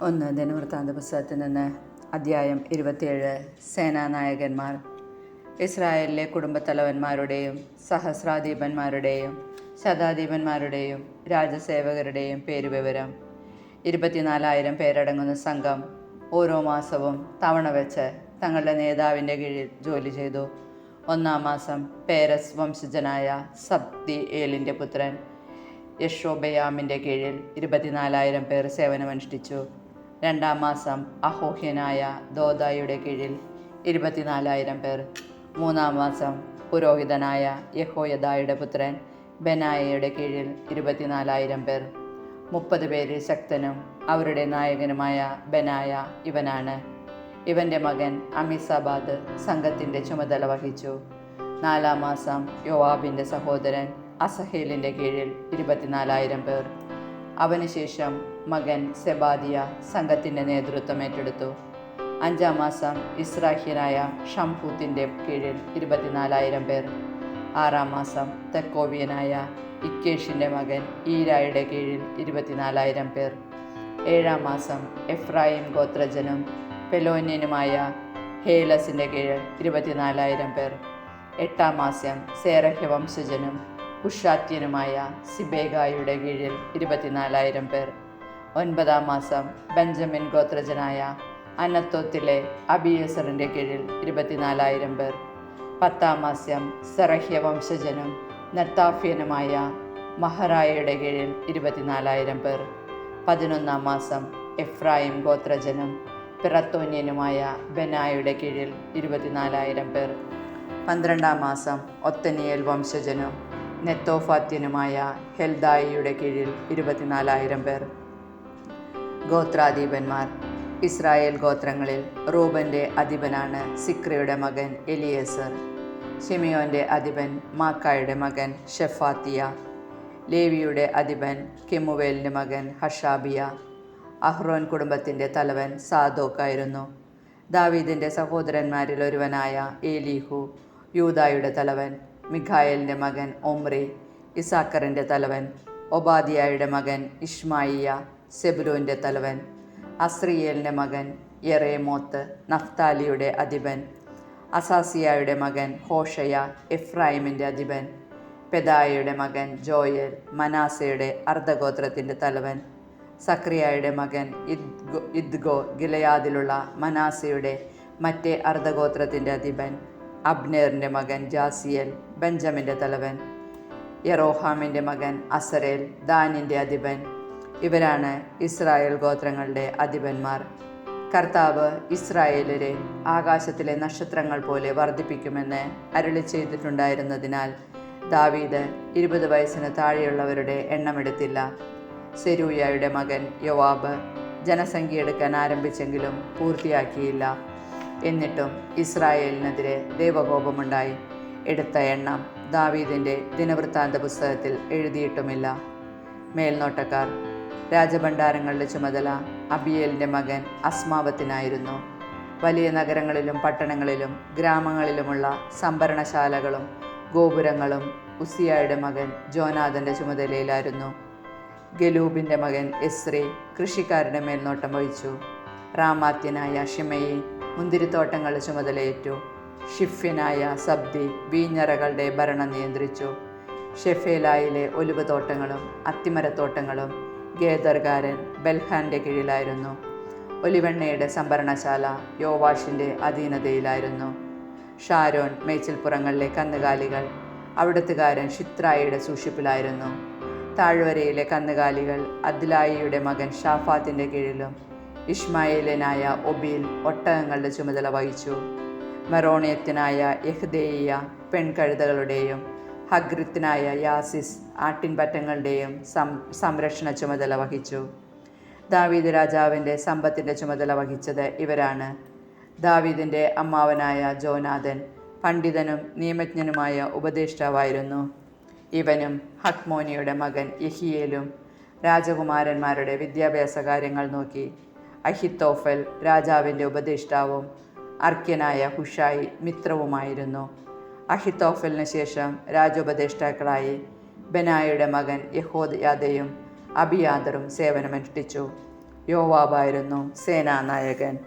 ഒന്ന് ദിനവൃത്താന്ത പുസ്തകത്തിൽ നിന്ന് അധ്യായം ഇരുപത്തിയേഴ്. സേനാനായകന്മാർ. ഇസ്രായേലിലെ കുടുംബത്തലവന്മാരുടെയും സഹസ്രാധീപന്മാരുടെയും ശതാധീപന്മാരുടെയും രാജസേവകരുടെയും പേരുവിവരം. ഇരുപത്തിനാലായിരം പേരടങ്ങുന്ന സംഘം ഓരോ മാസവും തവണ വെച്ച് തങ്ങളുടെ നേതാവിന്റെ കീഴിൽ ജോലി ചെയ്തു. ഒന്നാം മാസം പേരസ് വംശജനായ സബ്ദി ഏലിന്റെ പുത്രൻ യശോബയാമിന്റെ കീഴിൽ ഇരുപത്തിനാലായിരം പേർ സേവനമനുഷ്ഠിച്ചു. രണ്ടാം മാസം അഹോഹ്യനായ ദോദായുടെ കീഴിൽ ഇരുപത്തിനാലായിരം പേർ. മൂന്നാം മാസം പുരോഹിതനായ യഹോയദായുടെ പുത്രൻ ബെനായയുടെ കീഴിൽ ഇരുപത്തിനാലായിരം പേർ. മുപ്പത് പേരിൽ ശക്തനും അവരുടെ നായകനുമായ ബെനായ ഇവനാണ്. ഇവന്റെ മകൻ അമിസാബാദ് സംഘത്തിന്റെ ചുമതല വഹിച്ചു. നാലാം മാസം യോവാബിന്റെ സഹോദരൻ അസഹേലിന്റെ കീഴിൽ ഇരുപത്തിനാലായിരം പേർ. അവനുശേഷം മകൻ സെബാദിയ സംഘത്തിന്റെ നേതൃത്വം ഏറ്റെടുത്തു. അഞ്ചാം മാസം ഇസ്രാഹ്യനായ ഷംഫൂത്തിന്റെ കീഴിൽ ഇരുപത്തിനാലായിരം പേർ. ആറാം മാസം തെക്കോവിയനായ ഇക്കേഷിന്റെ മകൻ ഈരായുടെ കീഴിൽ ഇരുപത്തിനാലായിരം പേർ. ഏഴാം മാസം എഫ്രായിം ഗോത്രജനും പെലോന്യനുമായ ഹേലസിന്റെ കീഴിൽ ഇരുപത്തിനാലായിരം പേർ. എട്ടാം മാസം സേറഹ്യ വംശജനും കുഷാത്യനുമായ സിബേഗായുടെ കീഴിൽ ഇരുപത്തിനാലായിരം പേർ. ഒൻപതാം മാസം ബെഞ്ചമിൻ ഗോത്രജനായ അനത്തോത്തിലെ അബിയസറിന്റെ കീഴിൽ ഇരുപത്തിനാലായിരം പേർ. പത്താം മാസം സെറഹ്യ വംശജനും നത്താഫ്യനുമായ മഹറായയുടെ കീഴിൽ ഇരുപത്തിനാലായിരം പേർ. പതിനൊന്നാം മാസം എഫ്രായിം ഗോത്രജനും പിറത്തോന്യനുമായ ബെനായുടെ കീഴിൽ ഇരുപത്തിനാലായിരം പേർ. പന്ത്രണ്ടാം മാസം ഒത്തനിയൽ വംശജനും നെത്തോഫാത്യനുമായ ഹെൽദായിയുടെ കീഴിൽ ഇരുപത്തിനാലായിരം പേർ. ഗോത്രാധീപന്മാർ. ഇസ്രായേൽ ഗോത്രങ്ങളിൽ റൂബന്റെ അധിപനാണ് സിക്രയുടെ മകൻ എലിയേസർ. ഷിമിയോന്റെ അധിപൻ മാക്കായുടെ മകൻ ഷെഫാത്തിയ. ലേവിയുടെ അധിപൻ കെമുവേലിന്റെ മകൻ ഹഷാബിയ. അഹ്റോൻ കുടുംബത്തിന്റെ തലവൻ സാദോക്കായിരുന്നു. ദാവീദിന്റെ സഹോദരന്മാരിൽ ഒരുവനായ ഏലീഹു. യൂതായുടെ തലവൻ മിഖായലിന്റെ മകൻ ഒമ്രി ഇസാക്കറിന്റെ തലവൻ ഒബാദിയായുടെ മകൻ ഇഷ്മായിയ സെബുലോന്റെ തലവൻ അസ്രിയേലിന്റെ മകൻ യെറേമോത്ത് നഫ്താലിയുടെ അധിപൻ അസാസിയായുടെ മകൻ ഹോഷയ എഫ്രായിമിന്റെ അധിപൻ പെദായയുടെ മകൻ ജോയൽ മനാസയുടെ അർദ്ധഗോത്രത്തിന്റെ തലവൻ സക്രിയായുടെ മകൻ ഇദ്ഗോ ഇദ്ഗോ ഗിലയാദിലുള്ള മനാസയുടെ മറ്റേ അർദ്ധഗോത്രത്തിന്റെ അധിപൻ അബ്നേറിന്റെ മകൻ ജാസിയൽ ബെഞ്ചമിന്റെ തലവൻ യറോഹാമിന്റെ മകൻ അസരേൽ ദാനിന്റെ അധിപൻ. ഇവരാണ് ഇസ്രായേൽ ഗോത്രങ്ങളുടെ അധിപന്മാർ. കർത്താവ് ഇസ്രായേലരെ ആകാശത്തിലെ നക്ഷത്രങ്ങൾ പോലെ വർദ്ധിപ്പിക്കുമെന്ന് അരുളി ചെയ്തിട്ടുണ്ടായിരുന്നതിനാൽ ദാവീദ് ഇരുപത് വയസ്സിന് താഴെയുള്ളവരുടെ എണ്ണമെടുത്തില്ല സെരൂയയുടെ മകൻ യോവാബ് ജനസംഖ്യ എടുക്കാൻ ആരംഭിച്ചെങ്കിലും പൂർത്തിയാക്കിയില്ല. എന്നിട്ടും ഇസ്രായേലിനെതിരെ ദൈവകോപമുണ്ടായി. എടുത്ത എണ്ണം ദാവീദിന്റെ ദിനവൃത്താന്ത പുസ്തകത്തിൽ എഴുതിയിട്ടുമില്ല. മേൽനോട്ടക്കാർ രാജഭണ്ഡാരങ്ങളുടെ ചുമതല അബിയേലിന്റെ മകൻ അസ്മാവത്തിനായിരുന്നു. വലിയ നഗരങ്ങളിലും പട്ടണങ്ങളിലും ഗ്രാമങ്ങളിലുമുള്ള സംഭരണശാലകളും ഗോപുരങ്ങളും ഉസിയായുടെ മകൻ ജോനാഥന്റെ ചുമതലയിലായിരുന്നു. ഗലൂബിന്റെ മകൻ എസ്രി കൃഷിക്കാരുടെ മേൽനോട്ടം വഹിച്ചു. റാമാത്യനായ ഷിമയെ മുന്തിരിത്തോട്ടങ്ങളുടെ ചുമതലയേറ്റു. ഷിഫ്യനായ സബ്ദി വീഞ്ഞറകളുടെ ഭരണം നിയന്ത്രിച്ചു. ഷെഫേലായിലെ ഒലിവ് തോട്ടങ്ങളും അത്തിമരത്തോട്ടങ്ങളും ഗേദർകാരൻ ബൽഹാന്റെ കീഴിലായിരുന്നു. ഒലിവെണ്ണയുടെ സംഭരണശാല യോവാഷിന്റെ അധീനതയിലായിരുന്നു. ഷാരോൻ മേച്ചിൽപ്പുറങ്ങളിലെ കന്നുകാലികൾ അവിടുത്തുകാരൻ ഷിത്രായിയുടെ സൂക്ഷിപ്പിലായിരുന്നു. താഴ്വരയിലെ കന്നുകാലികൾ അദ്ലായിയുടെ മകൻ ഷാഫാത്തിന്റെ കീഴിലും ഇഷ്മായേലനായ ഒബീൽ ഒട്ടകങ്ങളുടെ ചുമതല വഹിച്ചു. മെറോണിയത്തിനായ യഹ്ദേയ പെൺകഴുതകളുടെയും ഹഗ്രിത്തിനായ യാസിസ് ആട്ടിൻപറ്റങ്ങളുടെയും സംരക്ഷണ ചുമതല വഹിച്ചു. ദാവീദ് രാജാവിന്റെ സമ്പത്തിന്റെ ചുമതല വഹിച്ചത് ഇവരാണ്. ദാവീദിന്റെ അമ്മാവനായ ജോനാഥൻ പണ്ഡിതനും നിയമജ്ഞനുമായ ഉപദേഷ്ടാവായിരുന്നു. ഇവനും ഹക്മോനിയുടെ മകൻ യഹിയേലും രാജകുമാരന്മാരുടെ വിദ്യാഭ്യാസ കാര്യങ്ങൾ നോക്കി അഹിത്തോഫൽ രാജാവിന്റെ ഉപദേഷ്ടാവും അർക്യനായ ഹുഷായി മിത്രവുമായിരുന്നു. അഹിത്തോഫലിന് ശേഷം രാജോപദേഷ്ടാക്കളായി ബനായയുടെ മകൻ യഹോദയാദയും അബിയാദറും സേവനമനുഷ്ഠിച്ചു. യോവാബായിരുന്നു സേനാനായകൻ.